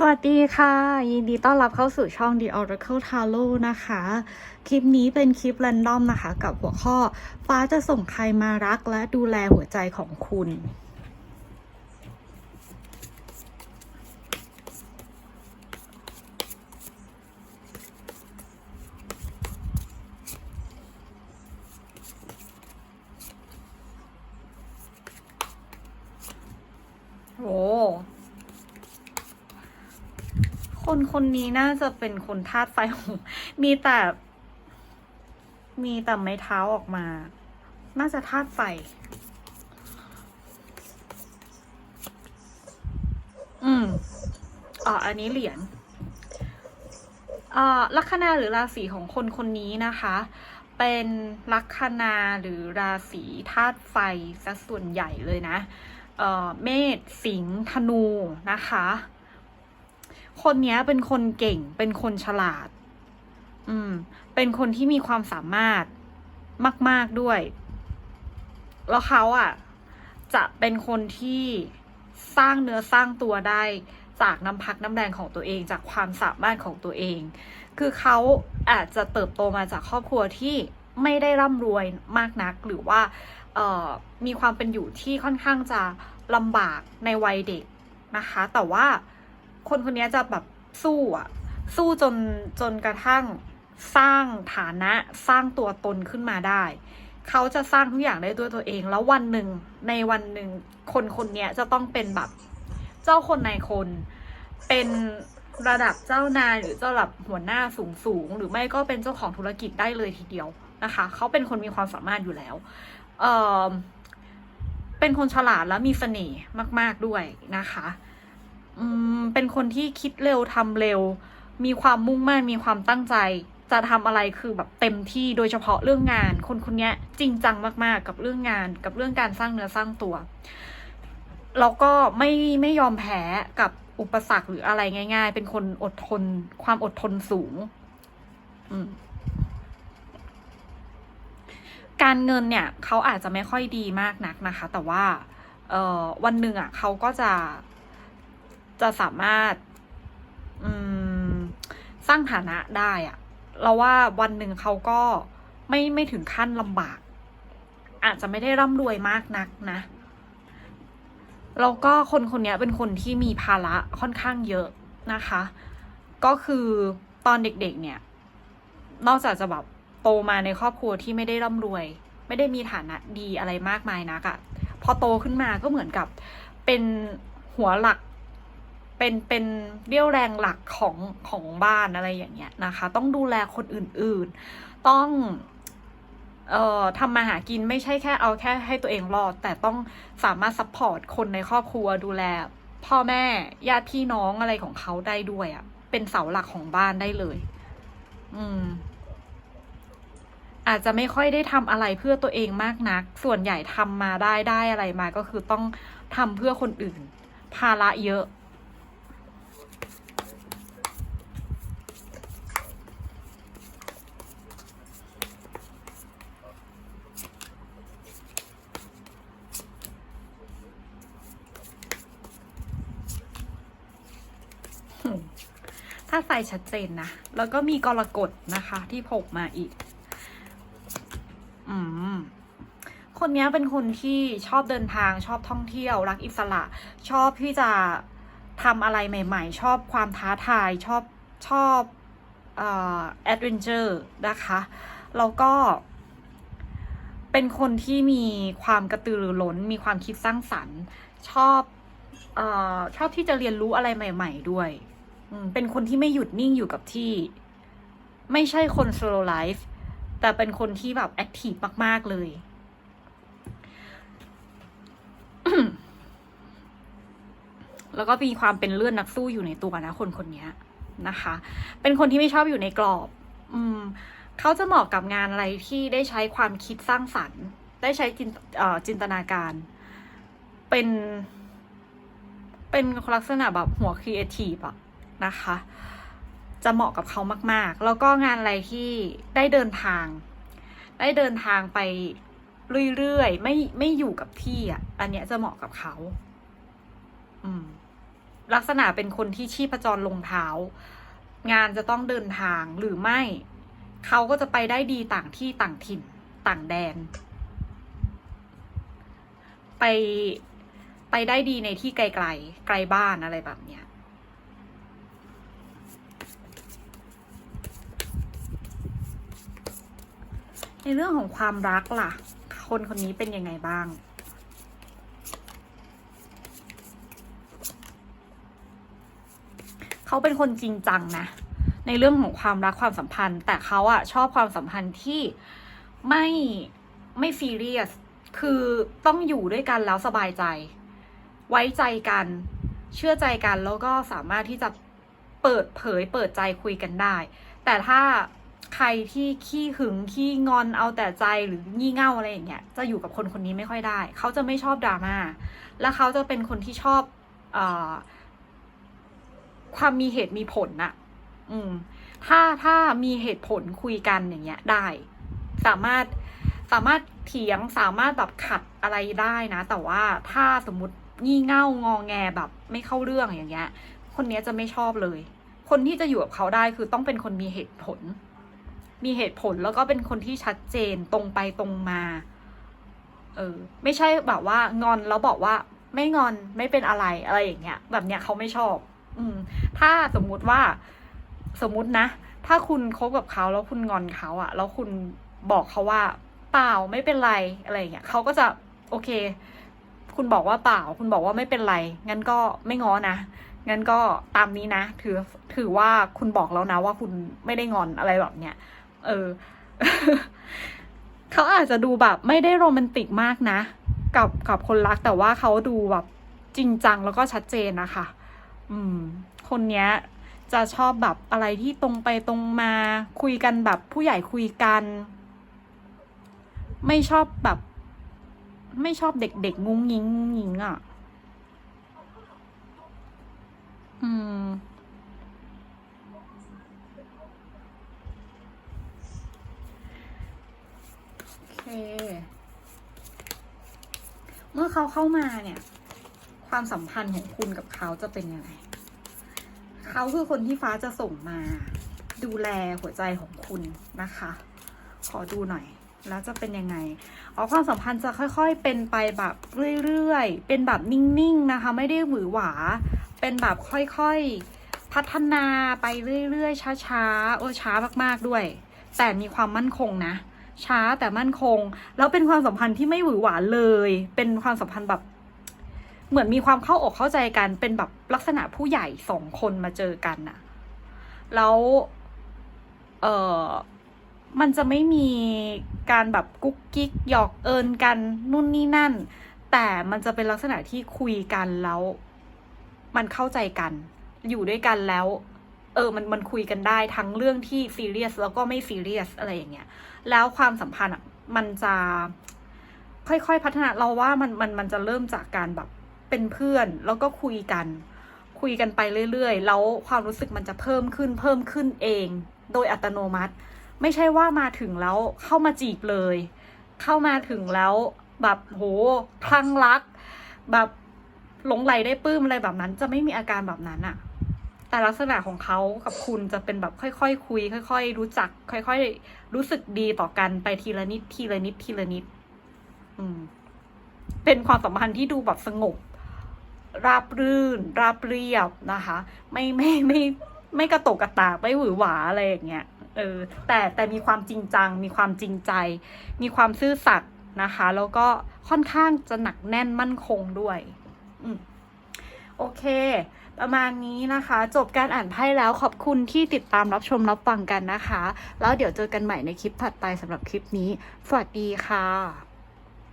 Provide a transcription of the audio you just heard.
สวัสดีค่ะ ยินดีต้อนรับเข้าสู่ช่อง The Oracle Tarot นะคะ คลิปนี้เป็นคลิปแรนดอมนะคะ กับหัวข้อ ฟ้าจะส่งใครมารักและดูแลหัวใจของคุณ โอ้ คนคนนี้น่าจะเป็นคนธาตุไฟโหมีแต่ มีแต่ไม้เท้าออกมา น่าจะธาตุไฟ อืมอ่าอันนี้เหรียญอ่าลัคนาหรือราศีของคนคนนี้นะคะ เป็นลัคนาหรือราศีธาตุไฟซะส่วนใหญ่เลยนะ เอ่อ เมษ สิงห์ ธนูนะคะ คนเนี้ยเป็นคนเก่ง เป็นคนฉลาด อืม เป็นคนที่มีความสามารถมาก ๆด้วย แล้วเขาอะ จะเป็นคนที่สร้างเนื้อสร้างตัวได้จากน้ำพักน้ำแรงของตัวเองจากความสามารถของตัวเอง คือเขาอาจจะเติบโตมาจากครอบครัวที่ไม่ได้ร่ำรวยมากนัก หรือว่าเออมีความเป็นอยู่ที่ค่อนข้างจะลำบากในวัยเด็กนะคะ แต่ว่า คนคนนี้จะแบบสู้อะสู้จนจนกระทั่งสร้างฐานะสร้างตัวตนขึ้นมาได้ เขาจะสร้างทุกอย่างได้ด้วยตัวเอง แล้ววันหนึ่งในวันหนึ่งคนคนนี้จะต้องเป็นแบบเจ้าคนในคน เป็นระดับเจ้านายหรือเจ้าระดับหัวหน้าสูงสูงๆหรือไม่ก็เป็นเจ้าของธุรกิจได้เลยทีเดียวนะคะ เขาเป็นคนมีความสามารถอยู่แล้วเออเป็นคนฉลาดและมีเสน่ห์มาก ๆด้วยนะคะ เป็นคนที่คิดเร็วทำเร็ว มีความมุ่งมั่นมีความตั้งใจ จะทำอะไรคือแบบเต็มที่โดยเฉพาะเรื่องงาน คนคนนี้จริงจังมากๆ กับเรื่องงาน กับเรื่องการสร้างเนื้อสร้างตัวแล้วก็ไม่ไม่ยอมแพ้กับอุปสรรคหรืออะไรง่าย ๆ เป็นคนอดทน ความอดทนสูง การเงินเนี่ย เขาอาจจะไม่ค่อยดีมากนักนะคะ แต่ว่าวันหนึ่งอะเขาก็จะ จะสามารถสร้างฐานะได้อะเราว่าวันหนึ่งเขาก็ไม่ไม่ถึงขั้นลำบาก อาจจะไม่ได้ร่ำรวยมากนักนะแล้วก็คนคนนี้เป็นคนที่มีภาระค่อนข้างเยอะนะคะ ก็คือตอนเด็กๆเนี่ย นอกจากจะแบบโตมาในครอบครัวที่ไม่ได้ร่ำรวย ไม่ได้มีฐานะดีอะไรมากมายนักอะพอโตขึ้นมาก็เหมือนกับเป็นหัวหลัก เป็นเป็นเรี่ยวแรงหลักของของบ้านอะไรอย่างเงี้ยนะคะ ต้องดูแลคนอื่นๆ ต้องเอ่อทำมาหากินไม่ใช่แค่เอาแค่ให้ตัวเองรอด แต่ต้องสามารถซัพพอร์ตคนในครอบครัวดูแล พ่อแม่ญาติพี่น้องอะไรของเขาได้ด้วยอะ่ะ เป็นเสาหลักของบ้านได้เลย อืม อาจจะไม่ค่อยได้ทำอะไรเพื่อตัวเองมากนัก ส่วนใหญ่ทำมาได้ได้อะไรมาก็คือต้องทำเพื่อคนอื่น ภาระเยอะ ถ้าใส่ชัดเจนนะ แล้วก็มีกรกฎนะคะ ที่โผล่มาอีก อืม คนนี้เป็นคนที่ชอบเดินทางชอบท่องเที่ยว รักอิสระ ชอบที่จะทำอะไรใหม่ ๆ ชอบความท้าทาย ชอบชอบเอ่อแอดเวนเจอร์นะคะ แล้วก็ เป็นคนที่มีความกระตือรือร้น มีความคิดสร้างสรรค์ ชอบเอ่อชอบที่จะเรียนรู้อะไรใหม่ ๆ ด้วย เป็นคนที่ไม่หยุดนิ่งอยู่กับที่ ไม่ใช่คน slow life แต่เป็นคนที่แบบแอคทีฟมาก ๆ เลย แล้วก็มีความเป็นเลือดนักสู้อยู่ในตัวนะ คนคนนี้นะคะ เป็นคนที่ไม่ชอบอยู่ในกรอบ อืม เขาจะเหมาะกับงานอะไรที่ได้ใช้ความคิดสร้างสรรค์ ได้ใช้จินจินตนาการ เป็น เป็นลักษณะแบบหัวครีเอทีฟอะ นะคะ จะเหมาะกับเขามาก ๆ แล้วก็งานอะไรที่ได้เดินทาง ได้เดินทางไปเรื่อยๆไม่ไม่อยู่กับที่อะ อันเนี้ยจะเหมาะกับเขา อืม ลักษณะเป็นคนที่ชีพจรลงเท้า งานจะต้องเดินทางหรือไม่ เขาก็จะไปได้ดีต่างที่ต่างถิ่น ต่างแดน ไปไปได้ดีในที่ไกลๆไกลบ้านอะไรแบบเนี้ย ในเรื่องของความรักล่ะ คนคนนี้เป็นยังไงบ้าง เขาเป็นคนจริงจังนะ ในเรื่องของความรักความสัมพันธ์ แต่เขาอะชอบความสัมพันธ์ที่ไม่ไม่ซีเรียส คือต้องอยู่ด้วยกันแล้วสบายใจ ไว้ใจกัน เชื่อใจกันแล้วก็สามารถที่จะเปิดเผยเปิดใจคุยกันได้ แต่ถ้า ใครที่ขี้หึงขี้งอนเอาแต่ใจหรืองี่เง่าอะไรอย่างเงี้ยจะอยู่กับคนคนนี้ไม่ค่อยได้ เขาจะไม่ชอบดราม่าและเขาจะเป็นคนที่ชอบอความมีเหตุมีผลน่ะ อืม ถ้าถ้ามีเหตุผลคุยกันอย่างเงี้ยได้ สามารถสามารถเถียงสามารถแบบขัดอะไรได้นะ แต่ว่าถ้าสมมติงี่เง่างองแงแบบไม่เข้าเรื่องอย่างเงี้ย คนนี้จะไม่ชอบเลย คนที่จะอยู่กับเขาได้คือต้องเป็นคนมีเหตุผล มีเหตุผลแล้วก็เป็นคนที่ชัดเจนตรงไปตรงมา เออ ไม่ใช่แบบว่างอนแล้วบอกว่า ไม่งอนไม่เป็นอะไรอะไรอย่างเงี้ย แบบเนี้ยเขาไม่ชอบ อืม ถ้าสมมุติว่าสมมุตินะ ถ้าคุณคบกับเขาแล้วคุณงอนเขาอะแล้วคุณบอกเขาว่า เปล่าไม่เป็นไรอะไรอย่างเงี้ยเขาก็จะโอเค คุณบอกว่าเปล่า คุณบอกว่าไม่เป็นไร งั้นก็ไม่ง้อนะ งั้นก็ตามนี้นะ ถือถือว่าคุณบอกแล้วนะว่าคุณไม่ได้งอนอะไรแบบเนี้ย เออ เขาอาจจะดูแบบไม่ได้โรแมนติกมากนะ กับกับคนรักแต่ว่าเขาดูแบบจริงจังแล้วก็ชัดเจนนะคะ อืม คนเนี้ยจะชอบแบบอะไรที่ตรงไปตรงมาคุยกันแบบผู้ใหญ่คุยกัน ไม่ชอบแบบ ไม่ชอบเด็กๆงุ้งยิงงุ้งยิงอะ อืม โอเค เมื่อเขาเข้ามาเนี่ย ความสัมพันธ์ของคุณกับเขาจะเป็นยังไงเขาคือคนที่ฟ้าจะส่งมา ดูแลหัวใจของคุณนะคะ ขอดูหน่อย แล้วจะเป็นยังไงอ๋อความสัมพันธ์จะค่อย ๆ เป็นไปแบบเรื่อยๆ เป็นแบบนิ่งๆนะคะ ไม่ได้หวือหวา เป็นแบบค่อยๆ พัฒนาไปเรื่อยๆ ช้าๆ โอ้ช้ามากๆด้วย แต่มีความมั่นคงนะ ช้าแต่มั่นคง แล้วเป็นความสัมพันธ์ที่ไม่หวือหวาเลย เป็นความสัมพันธ์แบบเหมือนมีความเข้าอกเข้าใจกัน เป็นแบบลักษณะผู้ใหญ่สองคนมาเจอกันน่ะ แล้ว เออมันจะไม่มีการแบบกุ๊กกิ๊กหยอกเอิญกันนู่นนี่นั่น แต่มันจะเป็นลักษณะที่คุยกันแล้ว มันเข้าใจกัน อยู่ด้วยกันแล้ว เออมันมันคุยกันได้ทั้งเรื่องที่ซีเรียสแล้วก็ไม่ซีเรียสอะไรอย่างเงี้ยแล้วความสัมพันธ์อะมันจะค่อยๆพัฒนาเราว่ามันมันมันจะเริ่มจากการแบบเป็นเพื่อนแล้วก็คุยกัน คุยกันไปเรื่อยๆ แล้วความรู้สึกมันจะเพิ่มขึ้นเพิ่มขึ้นเอง โดยอัตโนมัติ ไม่ใช่ว่ามาถึงแล้วเข้ามาจีบเลย เข้ามาถึงแล้วแบบโหคลั่งรัก แบบหลงไหลได้ปลื้มอะไรแบบนั้น จะไม่มีอาการแบบนั้นอะ แต่ลักษณะของเขากับคุณจะเป็นแบบค่อยๆคคุย ค่อย ๆ รู้จัก ค่อย ๆ รู้สึกดีต่อกันไปทีละนิดทีละนิดทีละนิด อืม เป็นความสัมพันธ์ที่ดูแบบสงบ ราบรื่น ราบเรียบนะคะ ไม่ไม่ไม่ไม่กระตกกระตากไม่หวือหวาอะไรอย่างเงี้ยเออ แต่แต่มีความจริงจัง มีความจริงใจ มีความซื่อสัตย์นะคะ แล้วก็ค่อนข้างจะหนักแน่นมั่นคงด้วย อืมโอเค ประมาณนี้นะคะ จบการอ่านไพ่แล้วขอบคุณที่ติดตามรับชมรับฟังกันนะคะ แล้วเดี๋ยวเจอกันใหม่ในคลิปถัดไปสำหรับคลิปนี้ สวัสดีค่ะ